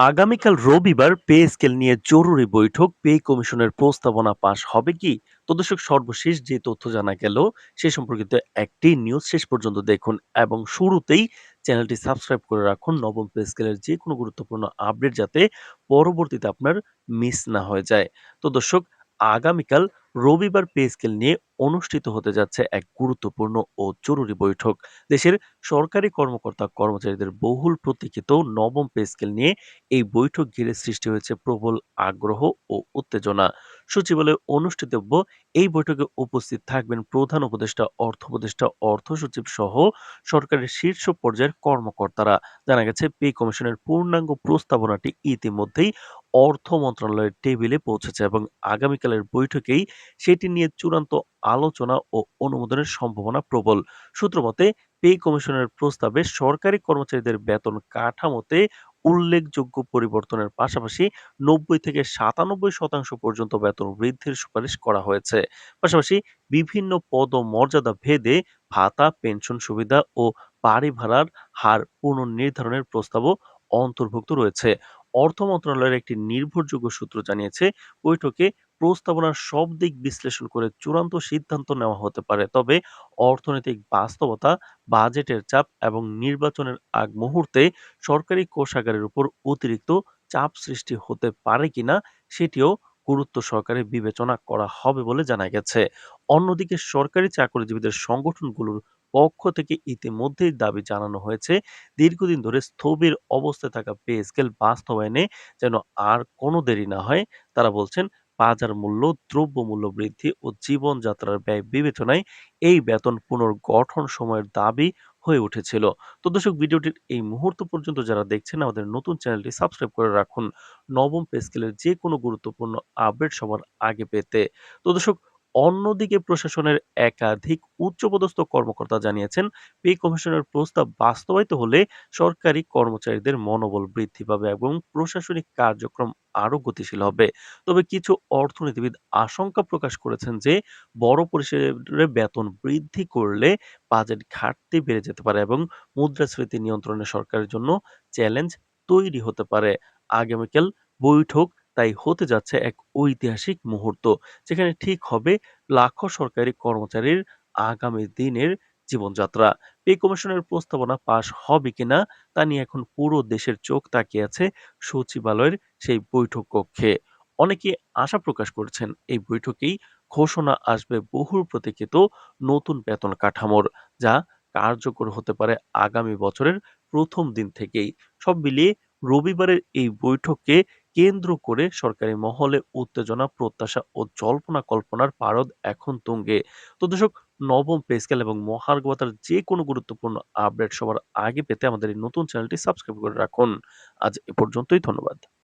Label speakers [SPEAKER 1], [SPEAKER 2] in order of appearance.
[SPEAKER 1] আগামীকাল রবিবার pay scale নিয়ে জরুরি বৈঠক। পে কমিশনের প্রস্তাবনা পাশ হবে কি? তো দর্শক, সর্বশেষ যে তথ্য জানা গেল, সে সম্পর্কিত একটি নিউজ শেষ পর্যন্ত দেখুন এবং শুরুতেই চ্যানেলটি সাবস্ক্রাইব করে রাখুন। নবম পে স্কেলের যে কোনো গুরুত্বপূর্ণ আপডেট যাতে পরবর্তীতে আপনার মিস না হয়ে যায়। তো দর্শক আগামীকাল রবিবার পে স্কেল নিয়ে অনুষ্ঠিত হতে যাচ্ছে এক গুরুত্বপূর্ণ ও জরুরি বৈঠক। দেশের সরকারি কর্মকর্তা কর্মচারীদের বহুল প্রতীক্ষিত নবম পে স্কেল নিয়ে এই বৈঠক ঘিরে সৃষ্টি হয়েছে প্রবল আগ্রহ ও উত্তেজনা। সচিবালয়ে অনুষ্ঠিতব্য এই বৈঠকে উপস্থিত থাকবেন প্রধান উপদেষ্টা, অর্থ উপদেষ্টা, অর্থ সচিব সহ সরকারের শীর্ষ পর্যায়ের কর্মকর্তারা। জানা গেছে পে কমিশনের পূর্ণাঙ্গ প্রস্তাবনাটি ইতিমধ্যেই অর্থ মন্ত্রণালয়ের টেবিলে পৌঁছেছে এবং আগামীকালের বৈঠকেই সেটি নিয়ে চূড়ান্ত আলোচনা ও অনুমোদনের সম্ভাবনা প্রবল। সূত্রমতে, পে কমিশনের প্রস্তাবে সরকারি কর্মচারীদের বেতন কাঠামোতে উল্লেখযোগ্য পরিবর্তনের পাশাপাশি নব্বই থেকে সাতানব্বই শতাংশ পর্যন্ত বেতন বৃদ্ধির সুপারিশ করা হয়েছে। পাশাপাশি বিভিন্ন পদ ও মর্যাদা ভেদে ভাতা, পেনশন সুবিধা ও বাড়ি ভাড়ার হার পুনর্নির্ধারণের প্রস্তাবও অন্তর্ভুক্ত রয়েছে। অর্থ মন্ত্রণালয়ের একটি নির্ভরযোগ্য সূত্র জানিয়েছে, বৈঠকে প্রস্তাবনার সব দিক বিশ্লেষণ করে চূড়ান্ত সিদ্ধান্ত নেওয়া হতে পারে। তবে অর্থনৈতিক বাস্তবতা, বাজেটের চাপ এবং নির্বাচনের আগ মুহূর্তে সরকারি কোষাগারের উপর অতিরিক্ত চাপ সৃষ্টি হতে পারে কিনা সেটিও গুরুত্ব সহকারে বিবেচনা করা হবে বলে জানা গেছে। অন্যদিকে সরকারি চাকরিজীবীদের সংগঠনগুলোর পক্ষ থেকে ইতিমধ্যেই দাবি জানানো হয়েছে, দীর্ঘদিন ধরে স্থবির অবস্থায় থাকা পে স্কেল বাস্তবায়নে যেন আর কোনো দেরি না হয়। তারা বলছেন, বাজার মূল্য, দ্রব্যমূল্য বৃদ্ধি ও জীবনযাত্রার ব্যয় বিবেচনায় এই বেতন পুনর্গঠন সময়ের দাবি হয়ে উঠেছিল। তো দর্শক, ভিডিওটির এই মুহূর্ত পর্যন্ত যারা দেখছেন, আমাদের নতুন চ্যানেলটি সাবস্ক্রাইব করে রাখুন। নবম পে স্কেলের যে কোনো গুরুত্বপূর্ণ আপডেট সবার আগে পেতে। তো দর্শক অন্যদিকে প্রশাসনের একাধিক উচ্চপদস্থ কর্মকর্তা জানিয়েছেন, পে কমিশনের প্রস্তাব বাস্তবায়িত হলে সরকারি কর্মচারীদের মনোবল বৃদ্ধি পাবে এবং প্রশাসনিক কার্যক্রম আরও গতিশীল হবে। তবে কিছু অর্থনীতিবিদ আশঙ্কা প্রকাশ করেছেন যে, বড় পরিসরে বেতন বৃদ্ধি করলে বাজেট ঘাটতি বেড়ে যেতে পারে এবং মুদ্রাস্ফীতি নিয়ন্ত্রণে সরকারের জন্য চ্যালেঞ্জ তৈরি হতে পারে। আগামীকাল বৈঠক তাই হতে যাচ্ছে এক ঐতিহাসিক মুহূর্ত, যেখানে ঠিক হবে লাখো সরকারি কর্মচারীর আগামী দিনের জীবনযাত্রা। পে কমিশনের প্রস্তাবনা পাশ হবে কিনা তা নিয়ে এখন পুরো দেশের চোখ তাকিয়ে আছে সচিবালয়ের সেই বৈঠক কক্ষে। অনেকে আশা প্রকাশ করছেন এই বৈঠকেই ঘোষণা আসবে বহুল প্রতীক্ষিত নতুন বেতন কাঠামোর, যা কার্যকর হতে পারে আগামী বছরের প্রথম দিন থেকেই। সব মিলিয়ে রবিবারের এই বৈঠককে কেন্দ্র করে সরকারি মহলে উত্তেজনা, প্রত্যাশা ও জল্পনা কল্পনার পারদ এখন তুঙ্গে। তো দর্শক, নবম পে স্কেল এবং মহার্গবতার যে কোনো গুরুত্বপূর্ণ আপডেট সবার আগে পেতে আমাদের এই নতুন চ্যানেলটি সাবস্ক্রাইব করে রাখুন। আজ এ পর্যন্তই, ধন্যবাদ।